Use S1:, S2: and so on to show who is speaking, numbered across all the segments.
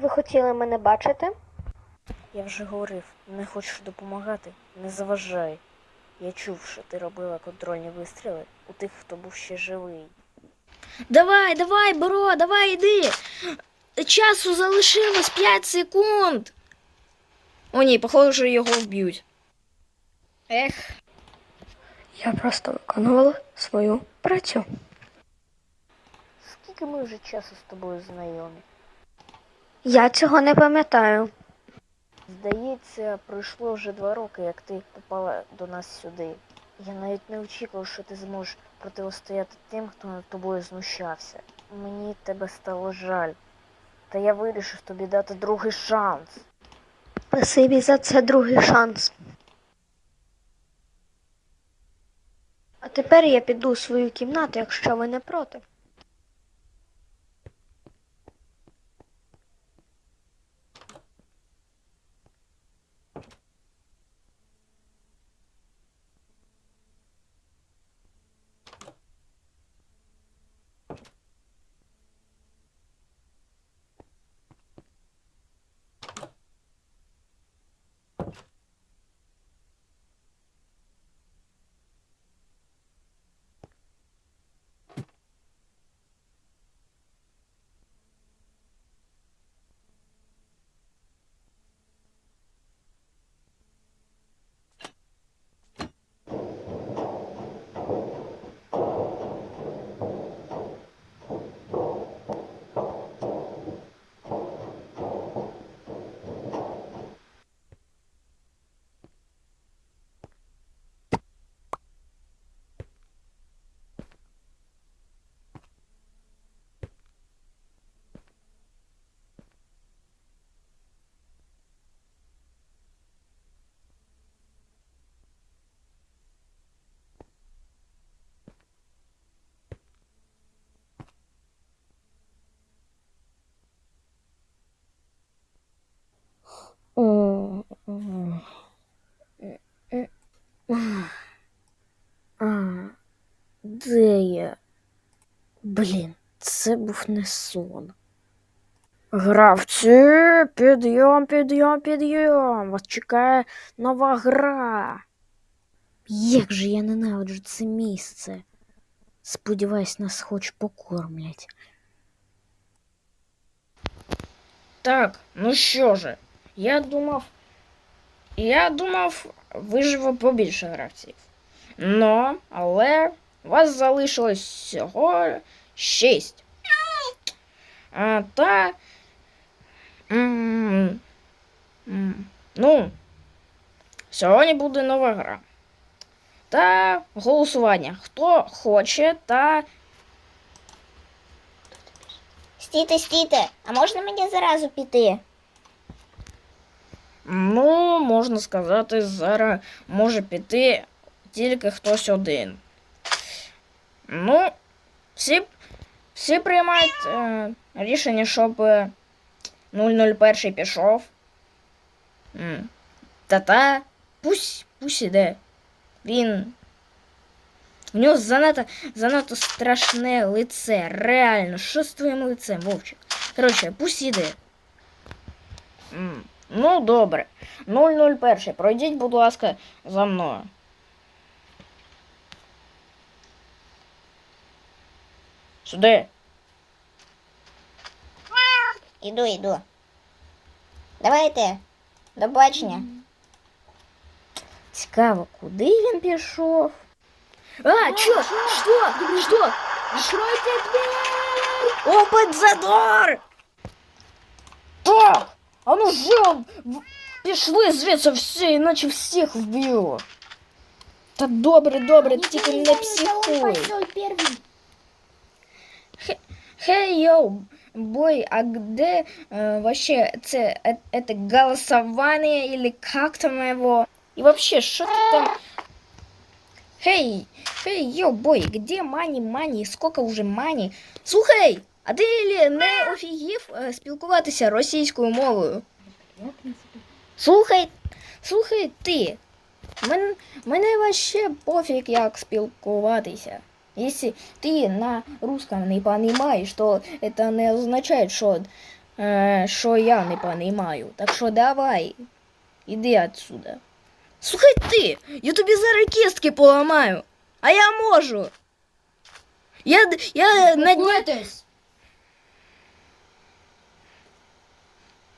S1: Ви хотіли мене бачити?
S2: Я вже говорив, не хочеш допомагати, не заважай. Я чув, що ти робила контрольні вистріли у тих, хто був ще живий.
S3: Давай, давай, Боро, давай, іди. Часу залишилось 5 секунд. О, ні, походу, що його вб'ють. Ех,
S1: Я просто виконувала свою працю.
S2: Скільки ми вже часу з тобою знайомі?
S1: Я цього не пам'ятаю.
S2: Здається, пройшло вже два роки, як ти попала до нас сюди. Я навіть не очікував, що ти зможеш протистояти тим, хто над тобою знущався. Мені тебе стало жаль. Та я вирішив тобі дати другий шанс.
S1: Спасибі за це другий шанс. А тепер я піду у свою кімнату, якщо ви не проти.
S3: а, де я? Блін, це був не сон. Гравці, підйом, підйом, підйом. Вас чекає нова гра. Як же я ненавиджу це місце. Сподіваюсь, нас хоч покормлять. Так, ну що же, я думав. Я думав, виживе побільше гравців. Но, але вас залишилось всього шість. А, та. Ну, сьогодні буде нова гра. Та голосування. Хто хоче, та.
S4: Стійте, стійте, а можна мені зразу піти?
S3: Ну, можна сказати, зараз може піти тільки хтось один. Ну, всі, всі приймають е, рішення, щоб е, 001 пішов. М. Та-та, пусть, пусть іде. Він. У нього занадто, занадто страшне лице. Реально, що з твоїм лицем, Вовчик? Коротше, пусть іде. Ну, добре. 001. Пройдіть, будь ласка, за мною. Сюди.
S4: Іду, іду. Давайте. До бачення.
S3: Цікаво, куди він пішов? А, чё? Что? Что? Откройте дверь! Опыт задор! Так, а ну живо в- пішли звідси всі, іначе всіх вб'ю. Та добре, добре, тільки не психуй. Хей, йоу, бой, а где э, вообще це, э, это голосование или как там его? И вообще, что ты там? Хей, хей, йоу, бой, где мани, мани, сколько уже мані? Слухай, а ти лі не офігів е, спілкуватися російською мовою? Слухай, слухай ти. Мен, мене вообще пофіг, як спілкуватися. Если ты на русском не понимаешь, то это не означает, что е, що я не понімаю. Так що давай, іди отсюда. Слухай ти, я тобі зараз кістки поламаю, а я можу. Я, д- я на дні...
S1: Успокойтесь.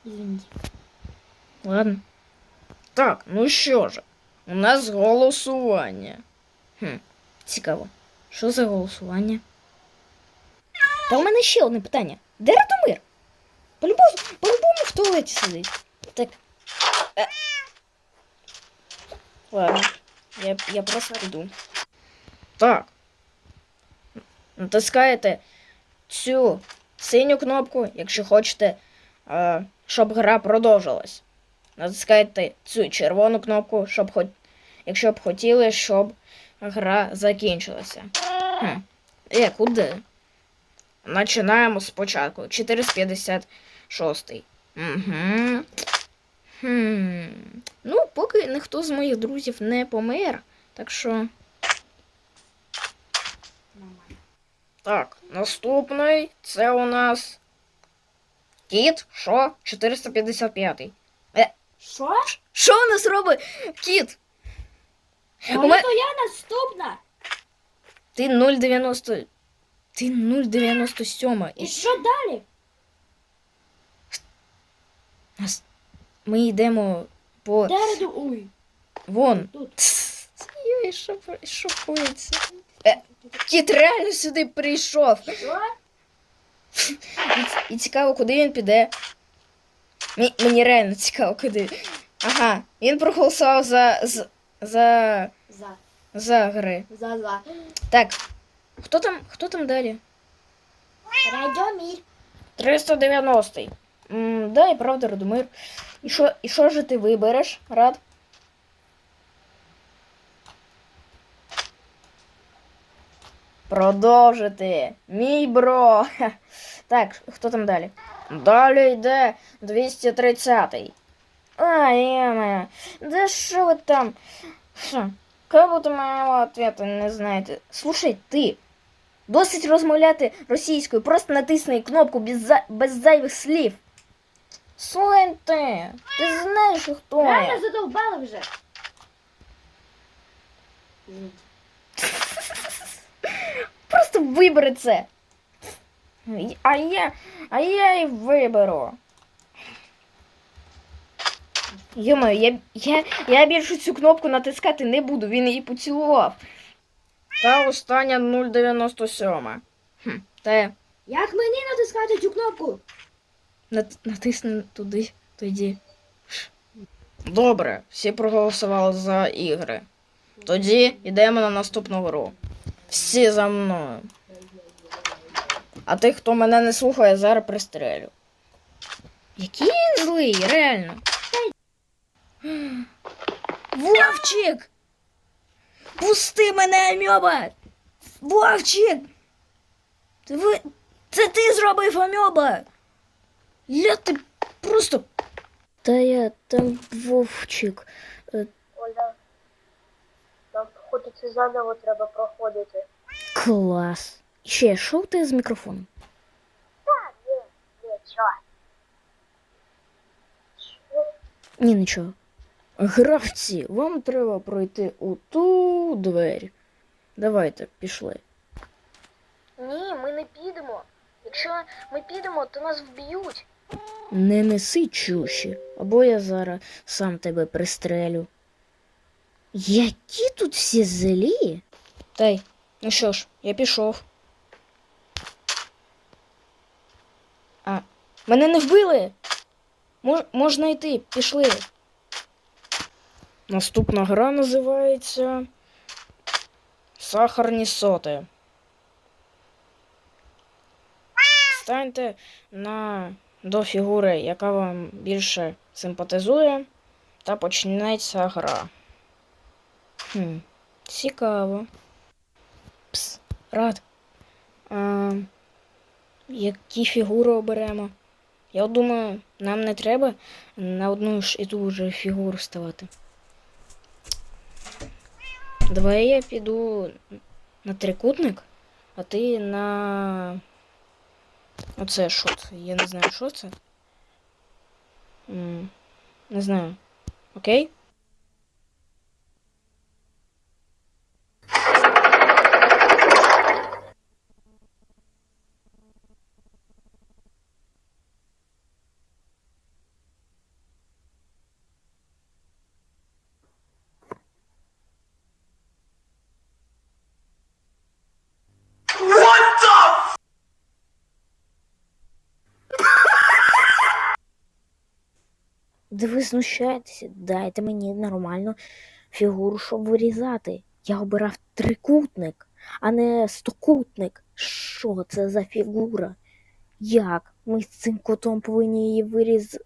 S3: Извините. Ладно. Так, ну що ж, у нас голосування. Хм, цікаво. Що за голосування? Та у мене ще одне питання. Де Радомир? По-любому, по-любому в туалеті сидить. Так. Е. Ладно, я, я просто піду. Так. Натискаєте цю синю кнопку, якщо хочете е, щоб гра продовжилась. Натискайте цю червону кнопку, щоб хоч... якщо б хотіли, щоб гра закінчилася. Хм. Е, куди? Починаємо спочатку. 456. Угу. Хм. Ну, поки ніхто з моїх друзів не помер. Так що. Так, наступний це у нас Кіт, що? 455.
S1: Що?
S3: Що у нас робить кіт?
S1: Але
S3: мене-
S1: то я наступна.
S3: Ти 090. Ти 097.
S1: І що далі?
S3: нас... Ми йдемо по.
S1: Де раду? Ой.
S3: Вон. Йой, що, що коїться? Е, кіт реально сюди прийшов.
S1: Що?
S3: І, і цікаво, куди він піде. Мені, мені реально цікаво, куди. Ага, він проголосував за. за. За,
S1: За.
S3: за гри.
S1: За за.
S3: Так. Хто там? Хто там далі?
S1: Радіомір.
S3: 390. М, да, і правда, Радомир. І що, і що ж ти вибереш, Рад? Продовжити. Мій бро. Так, хто там далі? Далі йде 230. А, є Да що ви там? Ха. Как будто моего ответа не знаєте. Слушай, ти. Досить розмовляти російською, просто натисни кнопку без, за... без зайвих слів. Слухай ти, ти знаєш, хто я.
S1: Реально задовбали вже.
S3: Просто вибери це. А я, а я і виберу. Йомаю, я, я, я більше цю кнопку натискати не буду, він її поцілував. Та остання 097. Хм, та
S1: Як мені натискати цю кнопку?
S3: Нат- натисни туди, тоді. Добре, всі проголосували за ігри. Тоді йдемо на наступну гру. Всі за мною. А тих, хто мене не слухає, зараз пристрелю. Який він злий, реально. Вовчик! Пусти мене, Амьоба! Вовчик! Ти ви... Це ти зробив Амьоба! Я ти просто. Та я там вовчик.
S2: Оля, нам походу це заново треба проходити.
S3: Клас. Ще що в тебе з мікрофоном?
S2: Нічого.
S3: Ні, нічого. Гравці, вам треба пройти у ту двері. Давайте, пішли.
S2: Ні, ми не підемо. Якщо ми підемо, то нас вб'ють.
S3: Не неси чуші, або я зараз сам тебе пристрелю. Які тут всі злі? Тай, ну що ж, я пішов. А, мене не вбили. Мож, можна йти, пішли. Наступна гра називається Сахарні соти. Станьте на до фігури, яка вам більше симпатизує, та почнеться гра. Хм, цікаво. Пс, рад. А, які фігури оберемо? Я думаю, нам не треба на одну ж і ту ж фігуру ставати. Давай я піду на трикутник, а ти на... Оце що це? Я не знаю, що це. Не знаю. Окей?
S2: Да ви знущаєтеся, дайте мені нормальну фігуру, щоб вирізати. Я обирав трикутник, а не стокутник. Що це за фігура? Як? Ми з цим котом повинні її вирізати.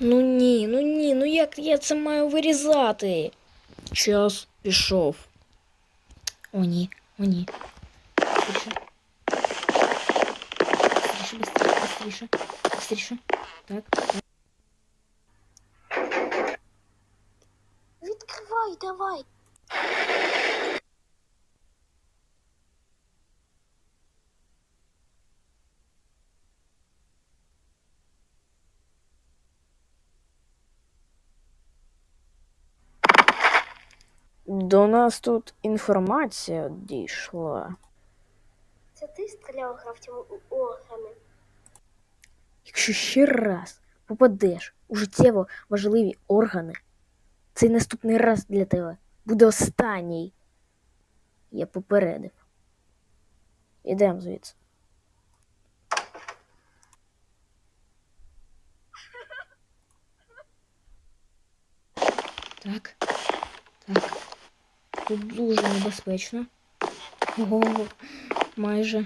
S3: Ну ні, ну ні, ну як я це маю вирізати? Час пішов. О, ні, о, ні. Быстріше. Быстріше, быстріше, быстріше. Быстріше. Так, так.
S1: Відкривай, давай.
S2: До нас тут інформація дійшла.
S1: Це ти стріляв гравців у органи.
S2: Якщо ще раз попадеш у життєво важливі органи, цей наступний раз для тебе буде останній. Я попередив. Ідемо звідси.
S3: Так. Так. Тут дуже небезпечно. Ого, майже.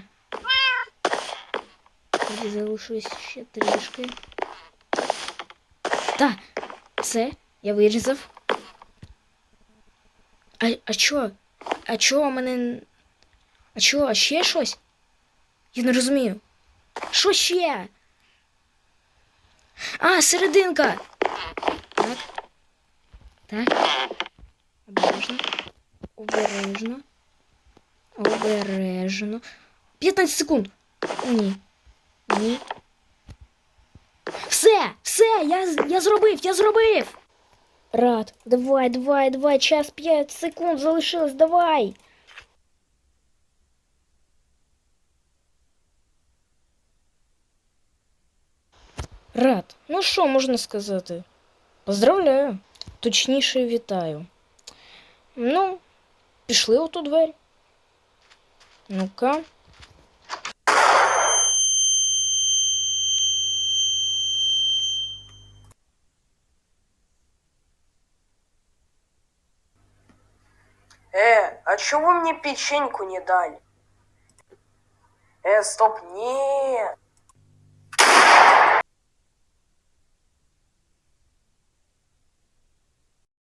S3: Залишилось ще трішки. Та, це я вирізав. А, а чо? А чо у мене. А чо, а ще щось? Я не розумію. Що ще? А, серединка! Так. Так. Обережно. Обережно. Обережно. 15 секунд. О, ні. Ні. Все! Все! Я, з- я зробив! Я зробив! Рад, давай, давай, давай, час 5 секунд залишилось, давай! Рад, ну що можна сказати? Поздравляю. Точніше вітаю. Ну, пішли у ту двері. Ну-ка.
S5: Э, а чего вы мне печеньку не дали? Э, стоп, нет.